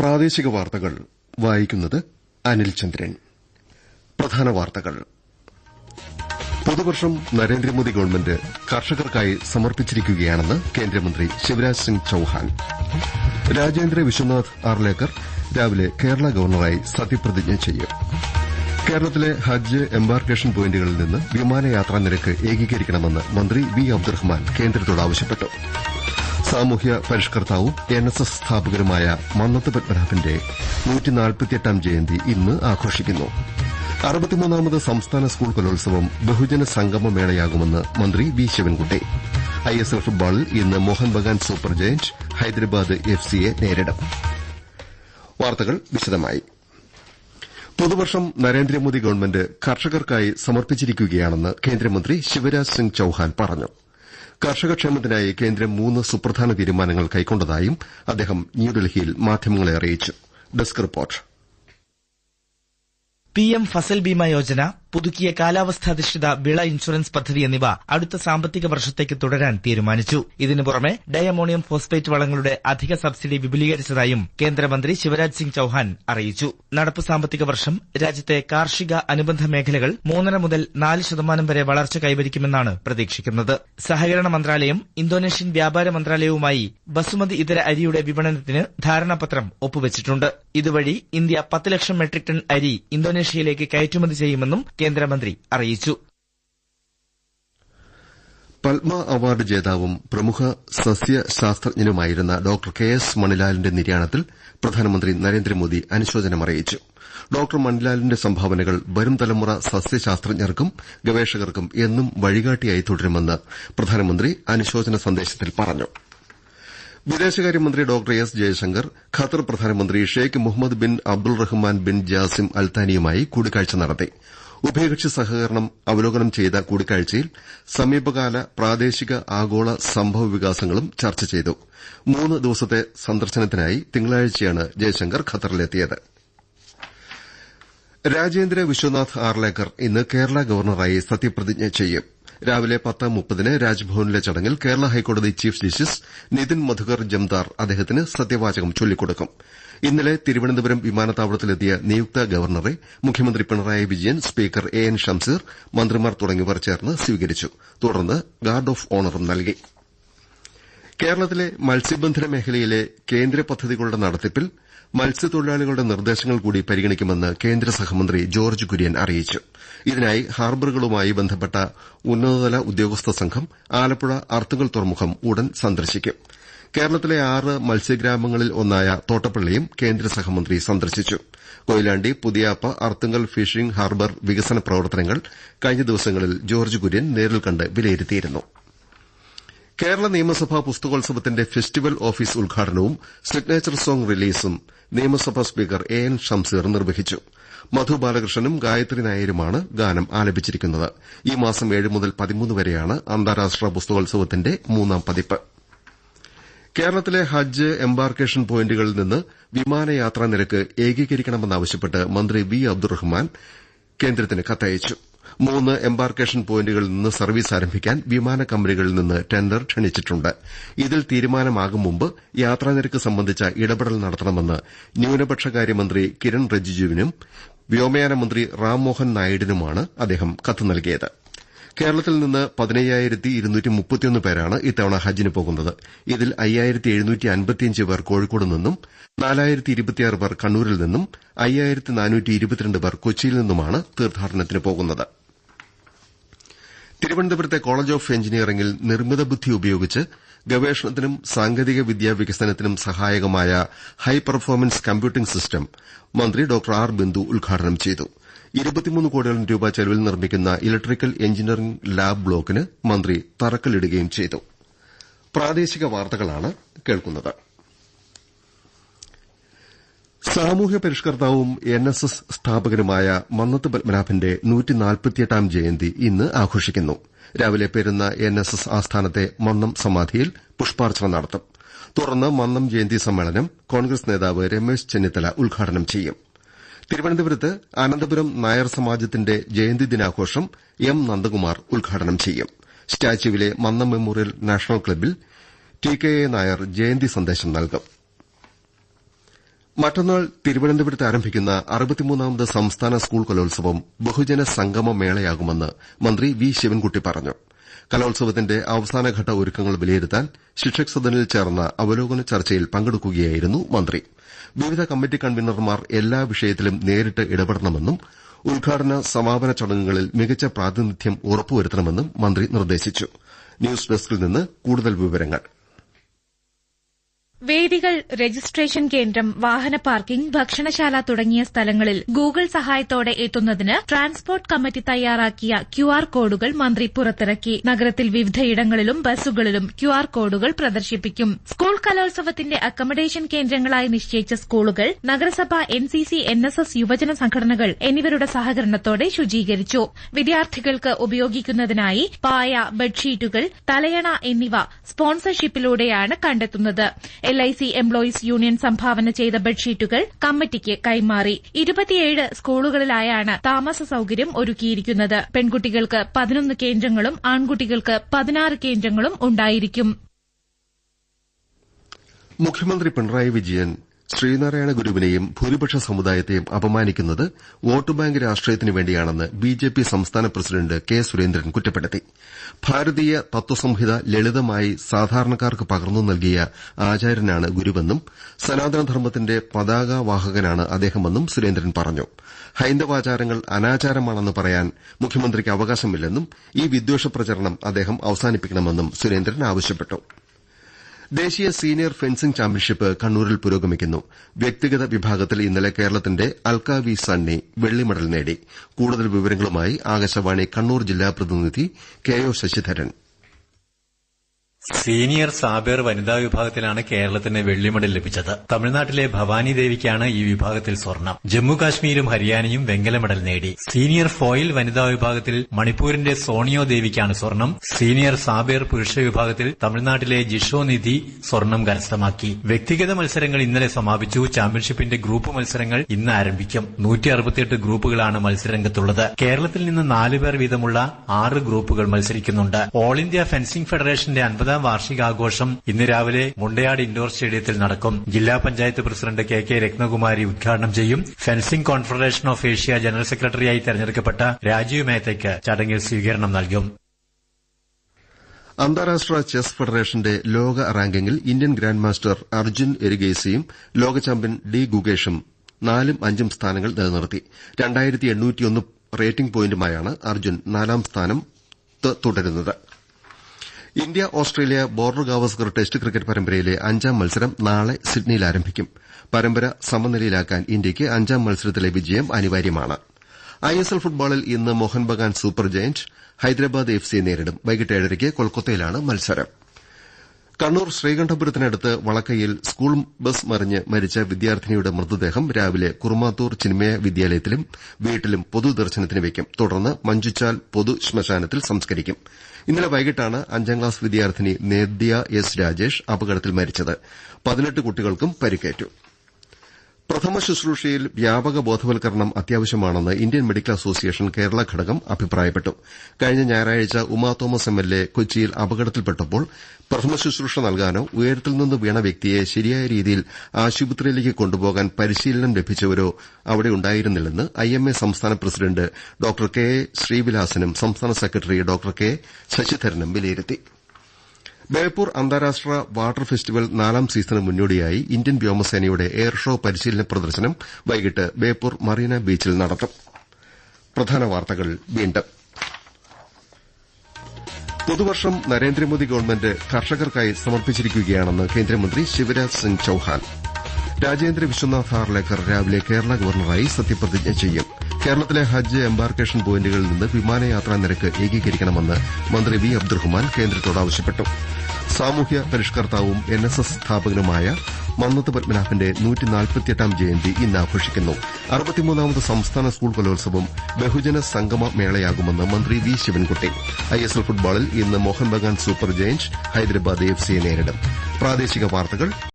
പ്രാദേശിക വാർത്തകൾ വായിക്കുന്നത് അനിൽ ചന്ദ്രൻ. പ്രധാന വാർത്തകൾ. പുതുവർഷം നരേന്ദ്രമോദി ഗവൺമെന്റ് കർഷകർക്കായി സമർപ്പിച്ചിരിക്കുകയാണെന്ന് കേന്ദ്രമന്ത്രി ശിവരാജ് സിംഗ് ചൌഹാൻ. രാജേന്ദ്ര വിശ്വനാഥ് ആർലേക്കർ രാവിലെ കേരള ഗവർണറായി സത്യപ്രതിജ്ഞ ചെയ്യും. കേരളത്തിലെ ഹജ്ജ് എംബാർക്കേഷൻ പോയിന്റുകളിൽ നിന്ന് വിമാനയാത്രാ നിരക്ക് ഏകീകരിക്കണമെന്ന് മന്ത്രി വി അബ്ദുറഹ്മാൻ കേന്ദ്രത്തോട് ആവശ്യപ്പെട്ടു. സാമൂഹ്യ പരിഷ്കർത്താവും എൻ എസ് എസ് സ്ഥാപകരുമായ മന്നത്ത് പത്മനാഭന്റെ ജയന്തി ഇന്ന് ആഘോഷിക്കുന്നു. അറുപത്തിമൂന്നാമത് സംസ്ഥാന സ്കൂൾ കലോത്സവം ബഹുജന സംഗമ സംഗമമേളയാകുമെന്ന് മന്ത്രി V Sivankutty. I S L ഫുട്ബോളിൽ ഇന്ന് Mohun Bagan super giant Hyderabad F സിയെ നേരിടും. വാർത്തകൾ വിശദമായി. പുതുവർഷം നരേന്ദ്രമോദി ഗവൺമെന്റ് കർഷകർക്കായി സമർപ്പിച്ചിരിക്കുകയാണെന്ന് കേന്ദ്രമന്ത്രി ശിവരാജ് സിംഗ് ചൌഹാൻ പറഞ്ഞു. കർഷകക്ഷേമത്തിനായി കേന്ദ്രം മൂന്ന് സുപ്രധാന തീരുമാനങ്ങൾ കൈക്കൊണ്ടതായും അദ്ദേഹം ന്യൂഡൽഹിയിൽ മാധ്യമങ്ങളെ അറിയിച്ചു. Desk report. PM Fasal Bima Yojana പുതുക്കിയ കാലാവസ്ഥാധിഷ്ഠിത വിള ഇൻഷുറൻസ് പദ്ധതി എന്നിവ അടുത്ത സാമ്പത്തിക വർഷത്തേക്ക് തുടരാൻ തീരുമാനിച്ചു. ഇതിനു പുറമെ ഡയമോണിയം ഫോസ്ഫേറ്റ് വളങ്ങളുടെ അധിക സബ്സിഡി വിപുലീകരിച്ചതായും കേന്ദ്രമന്ത്രി ശിവരാജ് സിംഗ് ചൌഹാൻ അറിയിച്ചു. നടപ്പു സാമ്പത്തിക വർഷം രാജ്യത്തെ കാർഷിക അനുബന്ധ മേഖലകൾ മൂന്നര മുതൽ നാല് ശതമാനം വരെ വളർച്ച കൈവരിക്കുമെന്നാണ് പ്രതീക്ഷിക്കുന്നത്. സഹകരണ മന്ത്രാലയം ഇന്തോനേഷ്യൻ വ്യാപാര മന്ത്രാലയവുമായി ബസുമതി ഇതര അരിയുടെ വിപണനത്തിന് ധാരണാപത്രം ഒപ്പുവച്ചിട്ടുണ്ട്. ഇതുവഴി ഇന്ത്യ പത്ത് ലക്ഷം മെട്രിക് ടൺ അരി ഇന്തോനേഷ്യയിലേക്ക് കയറ്റുമതി ചെയ്യുമെന്നും കേന്ദ്രമന്ത്രി അറിയിച്ചു. പത്മ അവാർഡ് ജേതാവും പ്രമുഖ സസ്യശാസ്ത്രജ്ഞനുമായിരുന്ന ഡോക്ടർ കെ എസ് മണിലാലിന്റെ നിര്യാണത്തിൽ പ്രധാനമന്ത്രി നരേന്ദ്രമോദി അനുശോചനമറിയിച്ചു ഡോക്ടർ മണിലാലിന്റെ സംഭാവനകൾ വരും തലമുറ സസ്യശാസ്ത്രജ്ഞർക്കും ഗവേഷകർക്കും എന്നും വഴികാട്ടിയായി തുടരുമെന്ന് പ്രധാനമന്ത്രി അനുശോചന സന്ദേശത്തിൽ പറഞ്ഞു. വിദേശകാര്യമന്ത്രി ഡോക്ടർ എസ് ജയശങ്കർ ഖത്തർ പ്രധാനമന്ത്രി Sheikh Mohammed bin Abdul Rahman bin Jassim അൽത്താനിയുമായി കൂടിക്കാഴ്ച നടത്തി. ഉഭയകക്ഷി സഹകരണം അവലോകനം ചെയ്ത കൂടിക്കാഴ്ചയിൽ സമീപകാല പ്രാദേശിക ആഗോള സംഭവ വികാസങ്ങളും ചർച്ച ചെയ്തു. മൂന്ന് ദിവസത്തെ സന്ദർശനത്തിനായി തിങ്കളാഴ്ചയാണ് ജയശങ്കർ ഖത്തറിലെത്തിയത്. രാജേന്ദ്ര വിശ്വനാഥ് ആർലേക്കർ ഇന്ന് കേരള ഗവർണറായി സത്യപ്രതിജ്ഞ ചെയ്യും. രാവിലെ പത്ത് മുപ്പതിന് രാജ്ഭവനിലെ ചടങ്ങിൽ കേരള ഹൈക്കോടതി ചീഫ് ജസ്റ്റിസ് നിതിൻ മധുകർ ജംദാർ അദ്ദേഹത്തിന് സത്യവാചകം ചൊല്ലിക്കൊടുക്കും. ഇന്നലെ തിരുവനന്തപുരം വിമാനത്താവളത്തിലെത്തിയ നിയുക്ത ഗവർണറെ മുഖ്യമന്ത്രി Pinarayi Vijayan speaker A N Shamseer മന്ത്രിമാർ തുടങ്ങിയവർ ചേർന്ന് സ്വീകരിച്ചു. തുടർന്ന് ഗാർഡ് ഓഫ് ഓണറും നൽകി. കേരളത്തിലെ മത്സ്യബന്ധന മേഖലയിലെ കേന്ദ്ര പദ്ധതികളുടെ നടത്തിപ്പിൽ മത്സ്യത്തൊഴിലാളികളുടെ നിർദ്ദേശങ്ങൾ കൂടി പരിഗണിക്കുമെന്ന് കേന്ദ്ര സഹമന്ത്രി ജോർജ് കുര്യൻ അറിയിച്ചു. ഇതിനായി ഹാർബറുകളുമായി ബന്ധപ്പെട്ട ഉന്നതതല ഉദ്യോഗസ്ഥ സംഘം ആലപ്പുഴ അർത്തുങ്കൽ തുറമുഖം ഉടൻ സന്ദർശിക്കും. കേരളത്തിലെ ആറ് മത്സ്യഗ്രാമങ്ങളിൽ ഒന്നായ തോട്ടപ്പള്ളിയും കേന്ദ്ര സഹമന്ത്രി സന്ദർശിച്ചു. കൊയിലാണ്ടി പുതിയാപ്പ അർത്തുങ്കൽ ഫിഷിംഗ് ഹാർബർ വികസന പ്രവർത്തനങ്ങൾ കഴിഞ്ഞ ദിവസങ്ങളിൽ ജോർജ് കുര്യൻ നേരിൽ കണ്ട് വിലയിരുത്തിയിരുന്നു. കേരള നിയമസഭാ പുസ്തകോത്സവത്തിന്റെ ഫെസ്റ്റിവൽ ഓഫീസ് ഉദ്ഘാടനവും സിഗ്നേച്ചർ സോങ് റിലീസും നിയമസഭാ സ്പീക്കർ എ എൻ ഷംസീർ നിർവഹിച്ചു. മധു ബാലകൃഷ്ണനും ഗായത്രി നായരുമാണ് ഗാനം ആലപിച്ചിരിക്കുന്നത്. ഈ മാസം ഏഴ് മുതൽ പതിമൂന്ന് വരെയാണ് അന്താരാഷ്ട്ര പുസ്തകോത്സവത്തിന്റെ മൂന്നാം പതിപ്പ്. കേരളത്തിലെ ഹജ്ജ് എംബാർക്കേഷൻ പോയിന്റുകളിൽ നിന്ന് വിമാനയാത്രാ നിരക്ക് ഏകീകരിക്കണമെന്നാവശ്യപ്പെട്ട് മന്ത്രി വി അബ്ദുറഹ്മാൻ കേന്ദ്രത്തിന് കത്തയച്ചു. മൂന്ന് എംബാർക്കേഷൻ പോയിന്റുകളിൽ നിന്ന് സർവീസ് ആരംഭിക്കാൻ വിമാന കമ്പനികളിൽ നിന്ന് ടെൻഡർ ക്ഷണിച്ചിട്ടുണ്ട്. ഇതിൽ തീരുമാനമാകും മുമ്പ് യാത്രാനിരക്ക് സംബന്ധിച്ച ഇടപെടൽ നടത്തണമെന്ന് ന്യൂനപക്ഷകാര്യമന്ത്രി കിരൺ റിജിജുവിനും വ്യോമയാന മന്ത്രി റാംമോഹൻ നായിഡിനുമാണ് അദ്ദേഹം കത്ത് നൽകിയത്. കേരളത്തിൽ നിന്ന് പേരാണ് ഇത്തവണ ഹജ്ജിന് പോകുന്നത്. ഇതിൽ പേർ കോഴിക്കോട് നിന്നും പേർ കണ്ണൂരിൽ നിന്നും പേർ കൊച്ചിയിൽ നിന്നുമാണ് തീർത്ഥാടനത്തിന് പോകുന്നത്. തിരുവനന്തപുരത്തെ കോളേജ് ഓഫ് എഞ്ചിനീയറിംഗിൽ നിർമ്മിത ബുദ്ധി ഉപയോഗിച്ച് ഗവേഷണത്തിനും സാങ്കേതിക വിദ്യാ വികസനത്തിനും സഹായകമായ ഹൈ പെർഫോമൻസ് കമ്പ്യൂട്ടിംഗ് സിസ്റ്റം മന്ത്രി ഡോക്ടർ ആർ ബിന്ദു ഉദ്ഘാടനം ചെയ്തു. കോടിയോളം രൂപ ചെലവിൽ നിർമ്മിക്കുന്ന ഇലക്ട്രിക്കൽ എഞ്ചിനീയറിംഗ് ലാബ് ബ്ലോക്കിന് മന്ത്രി തറക്കല്ലിടുകയും ചെയ്തു. സാമൂഹ്യ പരിഷ്കർത്താവും എൻ എസ് എസ് സ്ഥാപകനുമായ മന്നത്ത് പത്മനാഭന്റെ നൂറ്റിനാൽപ്പത്തിയെട്ടാം ജയന്തി ഇന്ന് ആഘോഷിക്കുന്നു. രാവിലെ പെരുന്ന എൻ എസ് എസ് ആസ്ഥാനത്തെ മന്നം സമാധിയിൽ പുഷ്പാർച്ചന നടത്തും. തുടർന്ന് മന്നം ജയന്തി സമ്മേളനം കോൺഗ്രസ് നേതാവ് രമേശ് ചെന്നിത്തല ഉദ്ഘാടനം ചെയ്യും. തിരുവനന്തപുരത്ത് അനന്തപുരം നായർ സമാജത്തിന്റെ ജയന്തി ദിനാഘോഷം എം നന്ദകുമാർ ഉദ്ഘാടനം ചെയ്യും. സ്റ്റാച്യുവിലെ മന്നം മെമ്മോറിയൽ നാഷണൽ ക്ലബ്ബിൽ ടി കെ എ നായർ ജയന്തി സന്ദേശം നൽകും. മറ്റന്നാൾ തിരുവനന്തപുരത്ത് ആരംഭിക്കുന്ന അറുപത്തിമൂന്നാമത് സംസ്ഥാന സ്കൂൾ കലോത്സവം ബഹുജന സംഗമ മേളയാകുമെന്ന് മന്ത്രി വി ശിവൻകുട്ടി പറഞ്ഞു. കലോത്സവത്തിന്റെ അവസാനഘട്ട ഒരുക്കങ്ങൾ വിലയിരുത്താൻ ശിക്ഷക് സദനിൽ ചേർന്ന അവലോകന ചർച്ചയിൽ പങ്കെടുക്കുകയായിരുന്നു മന്ത്രി. വിവിധ കമ്മിറ്റി കൺവീനർമാർ എല്ലാ വിഷയത്തിലും നേരിട്ട് ഇടപെടണമെന്നും ഉദ്ഘാടന സമാപന ചടങ്ങുകളിൽ മികച്ച പ്രാതിനിധ്യം ഉറപ്പുവരുത്തണമെന്നും മന്ത്രി നിർദ്ദേശിച്ചു. ന്യൂസ് ഡെസ്കിൽ നിന്ന് കൂടുതൽ വിവരങ്ങൾ. വേദികൾ രജിസ്ട്രേഷൻ കേന്ദ്രം വാഹന പാർക്കിംഗ് ഭക്ഷണശാല തുടങ്ങിയ സ്ഥലങ്ങളിൽ ഗൂഗിൾ സഹായത്തോടെ എത്തുന്നതിന് ട്രാൻസ്പോർട്ട് കമ്മിറ്റി തയ്യാറാക്കിയ ക്യു ആർ കോഡുകൾ മന്ത്രി പുറത്തിറക്കി. നഗരത്തിൽ വിവിധയിടങ്ങളിലും ബസ്സുകളിലും ക്യു ആർ കോഡുകൾ പ്രദർശിപ്പിക്കും. സ്കൂൾ കലോത്സവത്തിന്റെ അക്കമഡേഷൻ കേന്ദ്രങ്ങളായി നിശ്ചയിച്ച സ്കൂളുകൾ നഗരസഭ N C C N S S യുവജന സംഘടനകൾ എന്നിവരുടെ സഹകരണത്തോടെ ശുചീകരിച്ചു. വിദ്യാർത്ഥികൾക്ക് ഉപയോഗിക്കുന്നതിനായി പായ ബെഡ്ഷീറ്റുകൾ തലയണ എന്നിവ സ്പോൺസർഷിപ്പിലൂടെയാണ് കണ്ടെത്തുന്നത്. L I C employees union സംഭാവന ചെയ്ത ബെഡ്ഷീറ്റുകൾ കമ്മിറ്റിക്ക് കൈമാറി. ഇരുപത്തിയേഴ് സ്കൂളുകളിലായാണ് താമസ സൌകര്യം ഒരുക്കിയിരിക്കുന്നത്. പെൺകുട്ടികൾക്ക് പതിനൊന്ന് കേന്ദ്രങ്ങളും ആൺകുട്ടികൾക്ക് പതിനാറ് കേന്ദ്രങ്ങളും ഉണ്ടായിരിക്കും. മുഖ്യമന്ത്രി പിണറായി വിജയൻ ശ്രീനാരായണ ഗുരുവിനെയും ഭൂരിപക്ഷ സമുദായത്തെയും അപമാനിക്കുന്നത് വോട്ട് ബാങ്ക് രാഷ്ട്രീയത്തിനു വേണ്ടിയാണെന്ന് ബിജെപി സംസ്ഥാന പ്രസിഡന്റ് കെ സുരേന്ദ്രൻ കുറ്റപ്പെടുത്തി. ഭാരതീയ തത്വസംഹിത ലളിതമായി സാധാരണക്കാർക്ക് പകർന്നു നൽകിയ ആചാര്യനാണ് ഗുരുവെന്നും സനാതനധർമ്മത്തിന്റെ പതാകവാഹകനാണ് അദ്ദേഹമെന്നും സുരേന്ദ്രൻ പറഞ്ഞു. ഹൈന്ദവാചാരങ്ങൾ അനാചാരമാണെന്ന് പറയാൻ മുഖ്യമന്ത്രിക്ക് അവകാശമില്ലെന്നും ഈ വിദ്വേഷ പ്രചരണം അദ്ദേഹം അവസാനിപ്പിക്കണമെന്നും സുരേന്ദ്രൻ ആവശ്യപ്പെട്ടു. ദേശീയ സീനിയർ ഫെൻസിംഗ് ചാമ്പ്യൻഷിപ്പ് കണ്ണൂരിൽ പുരോഗമിക്കുന്നു. വ്യക്തിഗത വിഭാഗത്തിൽ ഇന്നലെ കേരളത്തിന്റെ അൽക്ക വി സണ്ണി വെള്ളി മെഡൽ നേടി. കൂടുതൽ വിവരങ്ങളുമായി ആകാശവാണി കണ്ണൂർ ജില്ലാ പ്രതിനിധി K O Sasidharan. Senior sabre വനിതാ വിഭാഗത്തിലാണ് കേരളത്തിന് വെള്ളിമെഡൽ ലഭിച്ചത്. തമിഴ്നാട്ടിലെ ഭവാനി ദേവിക്കാണ് ഈ വിഭാഗത്തിൽ സ്വർണം. ജമ്മുകാശ്മീരും ഹരിയാനയും വെങ്കല മെഡൽ നേടി. സീനിയർ ഫോയിൽ വനിതാ വിഭാഗത്തിൽ മണിപ്പൂരിന്റെ സോണിയോ ദേവിക്കാണ് സ്വർണം. സീനിയർ സാബേർ പുരുഷ വിഭാഗത്തിൽ തമിഴ്നാട്ടിലെ ജിഷോ നിധി സ്വർണം കരസ്ഥമാക്കി. വ്യക്തിഗത മത്സരങ്ങൾ ഇന്നലെ സമാപിച്ചു. ചാമ്പ്യൻഷിപ്പിന്റെ ഗ്രൂപ്പ് മത്സരങ്ങൾ ഇന്ന് ആരംഭിക്കും. നൂറ്റി അറുപത്തിയെട്ട് ഗ്രൂപ്പുകളാണ് മത്സരരംഗത്തുള്ളത്. കേരളത്തിൽ നിന്ന് നാലുപേർ വീതമുള്ള ആറ് ഗ്രൂപ്പുകൾ മത്സരിക്കുന്നുണ്ട്. ഓൾ ഇന്ത്യ ഫെൻസിംഗ് ഫെഡറേഷന്റെ അൻപതാം വാർഷികാഘോഷം ഇന്ന് രാവിലെ മുണ്ടയാട് ഇൻഡോർ സ്റ്റേഡിയത്തിൽ നടക്കും. ജില്ലാ panchayat president K K Rathnakumari ഉദ്ഘാടനം ചെയ്യും. Fencing confederation of Asia general സെക്രട്ടറിയായി തെരഞ്ഞെടുക്കപ്പെട്ട രാജീവ് മേത്തയ്ക്ക് ചടങ്ങിൽ സ്വീകരണം നൽകും. അന്താരാഷ്ട്ര ചെസ് ഫെഡറേഷന്റെ ലോക റാങ്കിംഗിൽ ഇന്ത്യൻ ഗ്രാൻഡ് മാസ്റ്റർ അർജുൻ എരിഗേസിയും ലോക ചാമ്പ്യൻ ഡി ഗുഗേഷും നാലും അഞ്ചും സ്ഥാനങ്ങൾ നിലനിർത്തി. റേറ്റിംഗ് പോയിന്റുമായാണ് അർജുൻ നാലാം സ്ഥാനം തുടരുന്നത്. India Australia border Gavaskar test cricket പരമ്പരയിലെ അഞ്ചാം മത്സരം നാളെ സിഡ്നിയിൽ ആരംഭിക്കും. പരമ്പര സമനിലയിലാക്കാൻ ഇന്ത്യയ്ക്ക് അഞ്ചാം മത്സരത്തിലെ വിജയം അനിവാര്യമാണ്. ഐഎസ്എൽ ഫുട്ബോളിൽ ഇന്ന് Mohun Bagan super giant Hyderabad F സിയെ നേരിടും. വൈകിട്ട് ഏഴരയ്ക്ക് കൊൽക്കത്തയിലാണ് മത്സരം. കണ്ണൂർ ശ്രീകണ്ഠപുരത്തിനടുത്ത് വളക്കയിൽ സ്കൂൾ ബസ് മറിഞ്ഞ് മരിച്ച വിദ്യാർത്ഥിനിയുടെ മൃതദേഹം രാവിലെ കുറുമാത്തൂർ ചിന്മയ വിദ്യാലയത്തിലും വീട്ടിലും പൊതുദർശനത്തിന് വയ്ക്കും തുടർന്ന് മഞ്ചുച്ചാൽ പൊതു ശ്മശാനത്തിൽ സംസ്കരിക്കും. ഇന്നലെ വൈകിട്ടാണ് അഞ്ചാം ക്ലാസ് വിദ്യാർത്ഥിനി നേദ്യ എസ് രാജേഷ് അപകടത്തിൽ മരിച്ചത്. പതിനെട്ട് കുട്ടികൾക്കും പരിക്കേറ്റു. പ്രഥമ ശുശ്രൂഷയിൽ വ്യാപക ബോധവൽക്കരണം അത്യാവശ്യമാണെന്ന് ഇന്ത്യൻ മെഡിക്കൽ അസോസിയേഷൻ കേരള ഘടകം അഭിപ്രായപ്പെട്ടു. കഴിഞ്ഞ ഞായറാഴ്ച ഉമാ തോമസ് എംഎൽഎ കൊച്ചിയിൽ അപകടത്തിൽപ്പെട്ടപ്പോൾ പ്രഥമ ശുശ്രൂഷ നൽകാനോ ഉയരത്തിൽ നിന്ന് വീണ വ്യക്തിയെ ശരിയായ രീതിയിൽ ആശുപത്രിയിലേക്ക് കൊണ്ടുപോകാൻ പരിശീലനം ലഭിച്ചവരോ അവിടെ ഉണ്ടായിരുന്നില്ലെന്ന് ഐഎംഎ സംസ്ഥാന പ്രസിഡന്റ് ഡോക്ടർ കെ ശ്രീവിലാസനും സംസ്ഥാന സെക്രട്ടറി ഡോക്ടർ കെ ശശിധരനും വിലയിരുത്തി. ബേപ്പൂർ അന്താരാഷ്ട്ര വാട്ടർ ഫെസ്റ്റിവൽ നാലാം സീസണിന് മുന്നോടിയായി ഇന്ത്യൻ വ്യോമസേനയുടെ എയർ ഷോ പരിശീലന പ്രദർശനം വൈകിട്ട് ബേപ്പൂർ മറീന ബീച്ചിൽ നടത്തും. പുതുവർഷം നരേന്ദ്രമോദി ഗവൺമെന്റ് കർഷകർക്കായി സമർപ്പിച്ചിരിക്കുകയാണെന്ന് കേന്ദ്രമന്ത്രി ശിവരാജ് സിംഗ് ചൌഹാൻ. രാജേന്ദ്ര വിശ്വനാഥ് ഹാർലേക്കർ രാവിലെ കേരള ഗവർണറായി സത്യപ്രതിജ്ഞ ചെയ്യും. കേരളത്തിലെ ഹജ്ജ് എംബാർക്കേഷൻ പോയിന്റുകളിൽ നിന്ന് വിമാനയാത്രാ നിരക്ക് ഏകീകരിക്കണമെന്ന് മന്ത്രി വി അബ്ദുറഹ്മാൻ കേന്ദ്രത്തോട് ആവശ്യപ്പെട്ടു. സാമൂഹ്യ പരിഷ്കർത്താവും എൻ എസ് എസ് സ്ഥാപകനുമായ മന്നത്ത് പത്മനാഭന്റെ ജയന്തി ഇന്ന് ആഘോഷിക്കുന്നു. അറുപത്തിമൂന്നാമത് സംസ്ഥാന സ്കൂൾ കലോത്സവം ബഹുജന സംഗമ മേളയാകുമെന്ന് മന്ത്രി വി ശിവൻകുട്ടി. ഐഎസ്എൽ ഫുട്ബോളിൽ ഇന്ന് Mohun Bagan super giant Hyderabad F സിയെ നേരിടും.